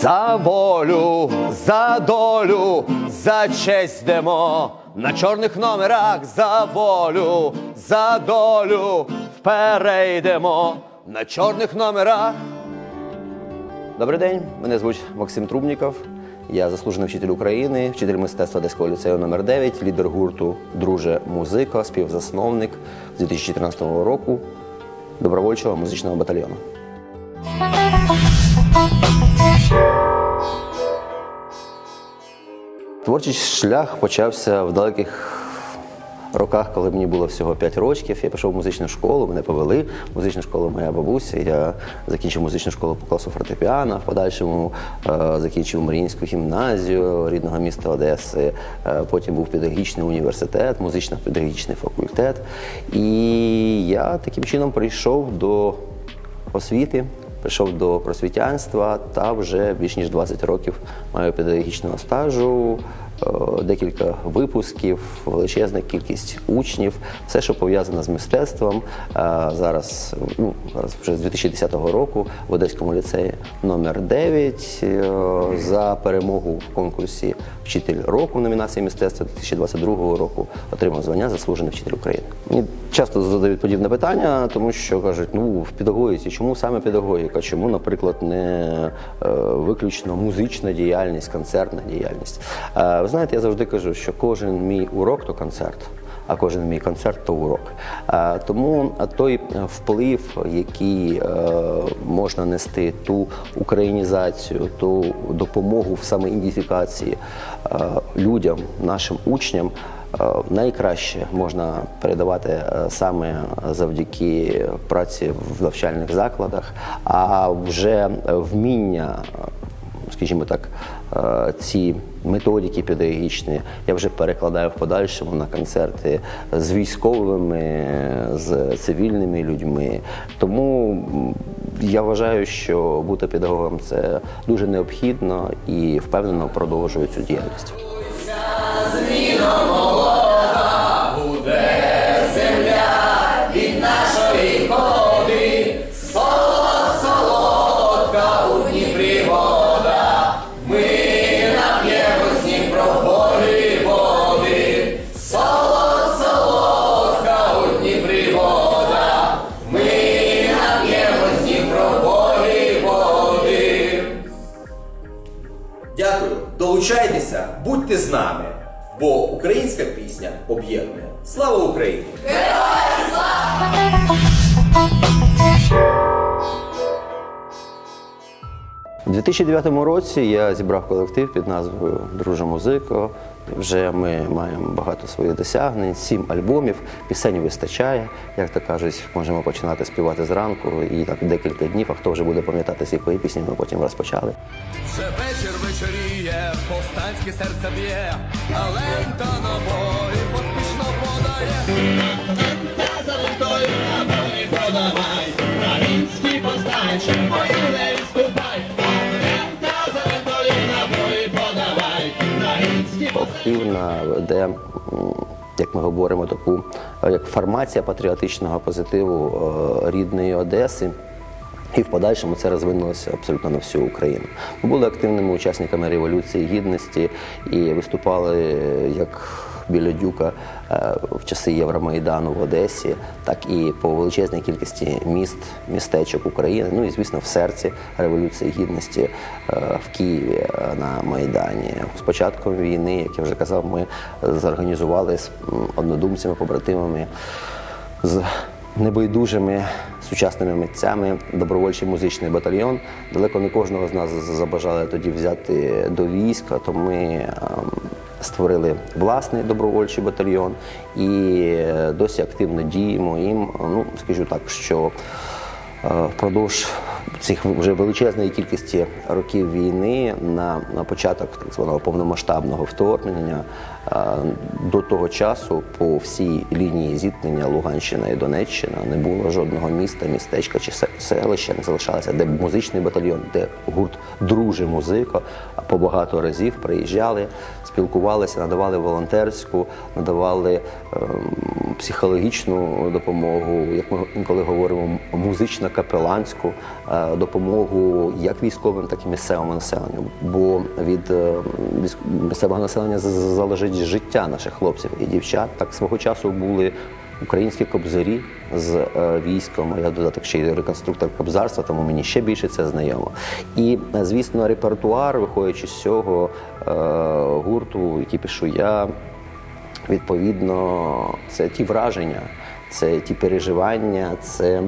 За волю, за долю, за честь йдемо. На чорних номерах за волю, за долю вперейдемо. На чорних номерах. Добрий день, мене звуть Максим Трубніков. Я заслужений вчитель України, вчитель мистецтва Одеського ліцею номер 9 лідер гурту Друже музика, співзасновник з 2014 року добровольчого музичного батальйону. Творчий шлях почався в далеких роках, коли мені було всього 5 років. Я пішов в музичну школу, мене повели. в Музичну школу моя бабуся. Я закінчив музичну школу по класу фортепіано, в подальшому е, закінчив Маріїнську гімназію рідного міста Одеси. Е, потім був педагогічний університет, музично-педагогічний факультет. І я таким чином прийшов до освіти. Прийшов до просвітянства та вже більш ніж 20 років маю педагогічного стажу, декілька випусків, величезна кількість учнів, все, що пов'язане з мистецтвом. Е, Зараз, ну, вже з 2010 року в Одеському ліцеї номер 9 е, за перемогу в конкурсі Вчитель року в номінації мистецтва 2022 року отримав звання Заслужений вчитель України. Мені часто задають подібне питання, тому що кажуть, ну в педагогіці, чому саме педагогіка? Чому, наприклад, не е, виключно музична діяльність, концертна діяльність? Знаєте, я завжди кажу, що кожен мій урок то концерт. А кожен мій концерт то урок. Тому той е, вплив, який е, можна нести, ту українізацію, ту допомогу в самоідентифікації е, людям, нашим учням. Найкраще можна передавати саме завдяки праці в навчальних закладах, а вже вміння, скажімо так, е, ці методики педагогічні я вже перекладаю в подальшому на концерти з військовими, з цивільними людьми. Тому я вважаю, що бути педагогом це дуже необхідно і впевнено продовжую цю діяльність. Долучайтеся, будьте з нами, бо українська пісня об'єднує. Слава Україні! У 2009 році я зібрав колектив під назвою Друже музико. Вже ми маємо багато своїх досягнень, сім альбомів, пісень вистачає. Як то кажуть, можемо починати співати зранку і так декілька днів. А хто вже буде пам'ятати, з якої пісні ми потім розпочали. Вже вечір вечоріє, повстанське серце б'є, а лента набої поспішно подає. подавай, Українські повстанчі, бої Активна веде, як ми говоримо, таку е, як формація патріотичного позитиву е, рідної Одеси. І в подальшому це розвинулося абсолютно на всю Україну. Ми були активними учасниками Революції Гідності і виступали е, як біля Дюка е, в часи Євромайдану в Одесі, так і по величезній кількості міст, містечок України. Ну і звісно, в серці Революції Гідності е, в Києві е, на Майдані. З початком війни, як я вже казав, ми зорганізували з однодумцями, побратимами з небайдужими сучасними митцями добровольчий музичний батальйон. Далеко не кожного з нас забажали тоді взяти до війська, то ми ем, створили власний добровольчий батальйон і е, досі активно діємо їм. Ну, скажу так, що е, впродовж цих вже величезної кількості років війни на, початок так званого повномасштабного вторгнення До того часу по всій лінії зіткнення Луганщина і Донеччина не було жодного міста, містечка чи селища не залишалося, де музичний батальйон, де гурт Друже музика по багато разів приїжджали, спілкувалися, надавали волонтерську, надавали ем, психологічну допомогу, як ми інколи говоримо, музично-капеланську е, допомогу як військовим, так і місцевому населенню. Бо від е, місцевого населення з- з- життя наших хлопців і дівчат. Так свого часу були. Українські кобзарі з е, військом, я додаток ще й реконструктор кобзарства, тому мені ще більше це знайомо. І е, звісно, репертуар, виходячи з цього е, гурту, який пишу я, Відповідно, це ті враження, це ті переживання, це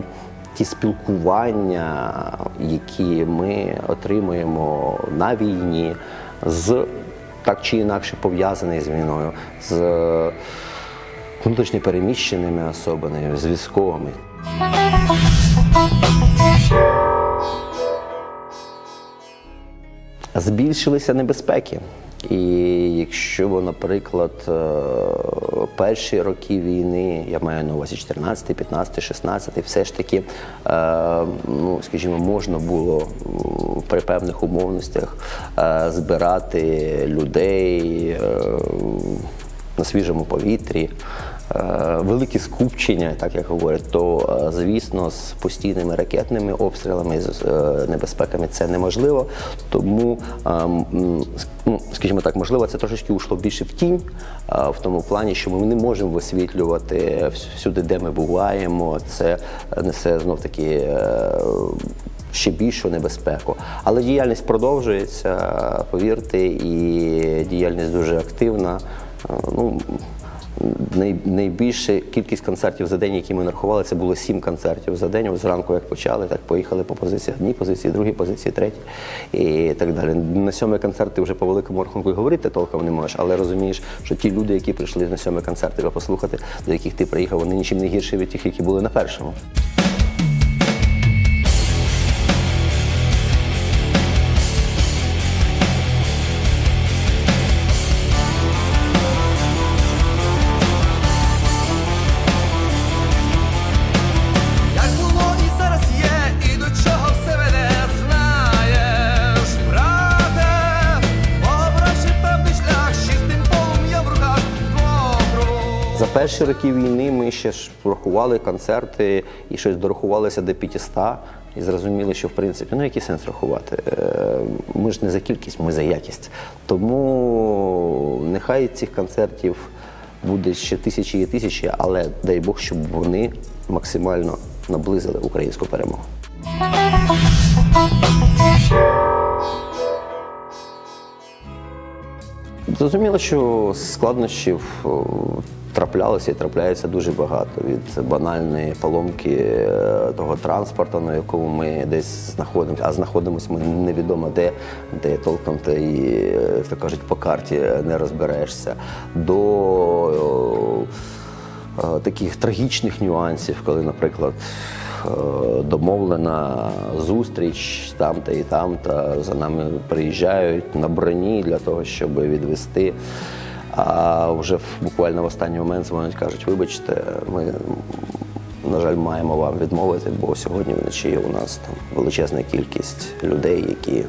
ті спілкування, які ми отримуємо на війні з так чи інакше пов'язаний з війною, з внутрішньо переміщеними особами, з військовими. Збільшилися небезпеки. І якщо, наприклад, е, перші роки війни, я маю на увазі 14, 15, 16, все ж таки, е, ну, скажімо, можна було при певних умовностях е, збирати людей на свіжому повітрі. Е, Великі скупчення, так як говорять, то е, звісно з постійними ракетними обстрілами, з е, небезпеками це неможливо. Тому, ну, скажімо так, можливо, це трошечки ушло більше в тінь, в тому плані, що ми не можемо висвітлювати всюди, де ми буваємо. Це несе знов таки. Ще більшу небезпеку, але діяльність продовжується, повірте, і діяльність дуже активна. Ну найбільша кількість концертів за день, які ми нарахували, це було сім концертів за день. Зранку як почали, так поїхали по позиції одній позиції, другій позиції, третій і так далі. На сьомий концерт ти вже по великому рахунку і говорити толком не можеш, але розумієш, що ті люди, які прийшли на сьомий концерт тебе послухати, до яких ти приїхав, вони нічим не гірші від тих, які були на першому. Перші роки війни ми ще ж рахували концерти і щось дорахувалися до 500. І зрозуміли, що в принципі ну який сенс рахувати? Е, Ми ж не за кількість, ми за якість. Тому нехай цих концертів буде ще тисячі і тисячі, але дай Бог, щоб вони максимально наблизили українську перемогу. Зрозуміло, що складнощів о, траплялося і трапляється дуже багато. Від банальної поломки е, того транспорту, на якому ми десь знаходимося, а знаходимося ми невідомо де, де толком ти, е, як то кажуть, по карті не розберешся. До е, таких трагічних нюансів, коли, наприклад, е, домовлена зустріч там-та і там-та, за нами приїжджають на броні для того, щоб відвести. А вже в, буквально в останній момент дзвонять, кажуть, вибачте, ми, на жаль, маємо вам відмовити, бо сьогодні вночі у нас там величезна кількість людей, які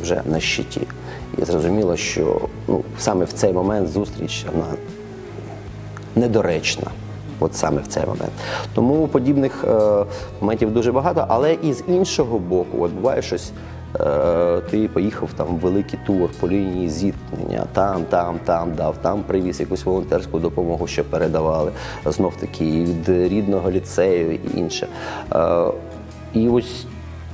вже на щиті. І зрозуміло, що ну, саме в цей момент зустріч вона недоречна. От саме в цей момент. Тому подібних е, моментів дуже багато, але і з іншого боку, от буває щось. Е, Ти поїхав там в великий тур по лінії зіткнення, там, там, там дав, там привіз якусь волонтерську допомогу, що передавали знов таки від рідного ліцею і інше. Е, І ось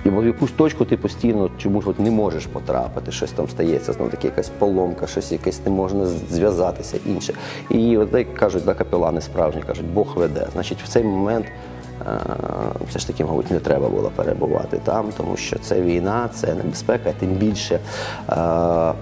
і в якусь точку ти постійно чомусь от не можеш потрапити, щось там стається, знову таки якась поломка, щось якесь не можна зв'язатися, інше. І от як кажуть, да, капелани справжні кажуть, Бог веде. Значить, в цей момент все ж таки, мабуть, не треба було перебувати там, тому що це війна, це небезпека, тим більше е,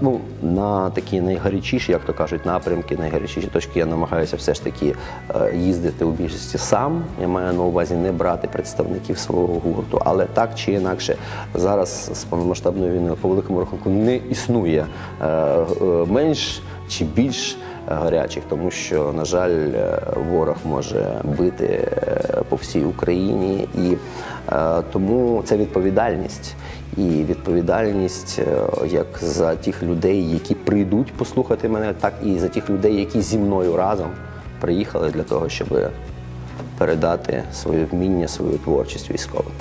ну, на такі найгарячіші, як то кажуть, напрямки, найгарячіші точки я намагаюся все ж таки е, їздити у більшості сам. Я маю на увазі не брати представників свого гурту, але так чи інакше зараз з повномасштабною війною по великому рахунку не існує е, е, менш чи більш гарячих, тому що, на жаль, е, ворог може бити е, по всій Україні, і е, тому це відповідальність. І відповідальність е, як за тих людей, які прийдуть послухати мене, так і за тих людей, які зі мною разом приїхали для того, щоб передати своє вміння, свою творчість військовим.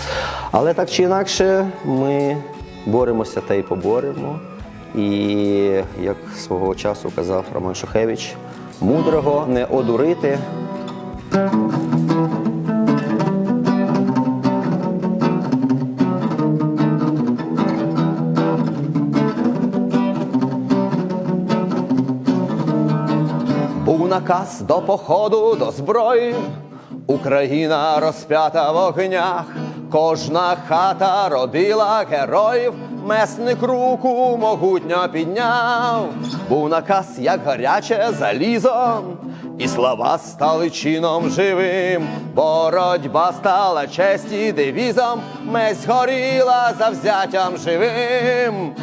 Але так чи інакше, ми боремося та й поборемо. І як свого часу казав Роман Шухевич, мудрого не одурити. Був наказ до походу до зброї. Україна розп'ята в огнях, кожна хата родила героїв, месник руку могутньо підняв. Був наказ, як гаряче залізо, і слова стали чином живим. Боротьба стала честі девізом, месь горіла завзяттям живим.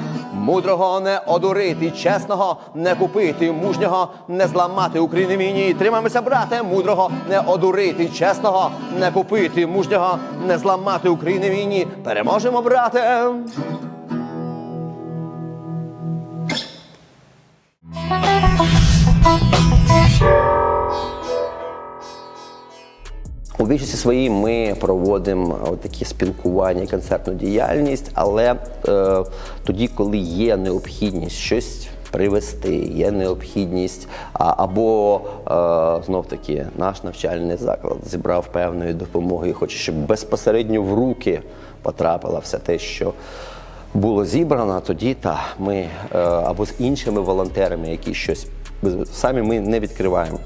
Мудрого не одурити, чесного не купити, мужнього не зламати України війні. Тримаємося, брате, мудрого не одурити, чесного не купити, мужнього не зламати України війні. Переможемо, брате. У більшості своїй ми проводимо такі спілкування, концертну діяльність, але е, тоді, коли є необхідність щось привезти, є необхідність, або е, знов таки наш навчальний заклад зібрав певної допомоги хоче, щоб безпосередньо в руки потрапило все те, що було зібрано, тоді та ми е, або з іншими волонтерами, які щось самі ми не відкриваємо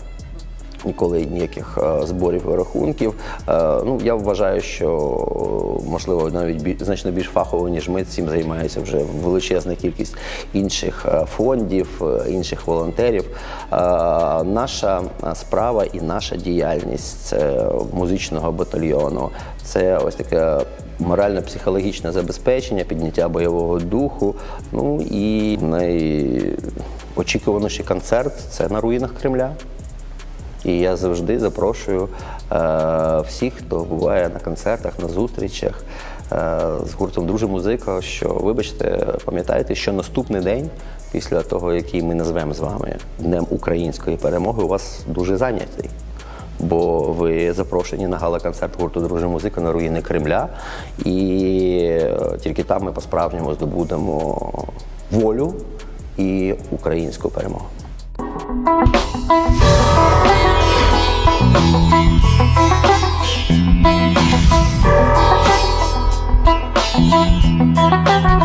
ніколи ніяких е, зборів і рахунків. Е, ну я вважаю, що е, можливо навіть бі- значно більш фахово, ніж ми цим займається вже величезна кількість інших фондів, інших волонтерів. Наша справа і наша діяльність музичного батальйону це ось таке. Морально-психологічне забезпечення, підняття бойового духу. Ну і найочікуваніший концерт це на руїнах Кремля. І я завжди запрошую е, всіх, хто буває на концертах, на зустрічах е, з гуртом Друже музика, що вибачте, пам'ятайте, що наступний день, після того, який ми назвемо з вами Днем української перемоги, у вас дуже зайнятий. Бо ви запрошені на гала-концерт гурту Друже музика на руїни Кремля, і е, тільки там ми по-справжньому здобудемо волю і українську перемогу. Thank you.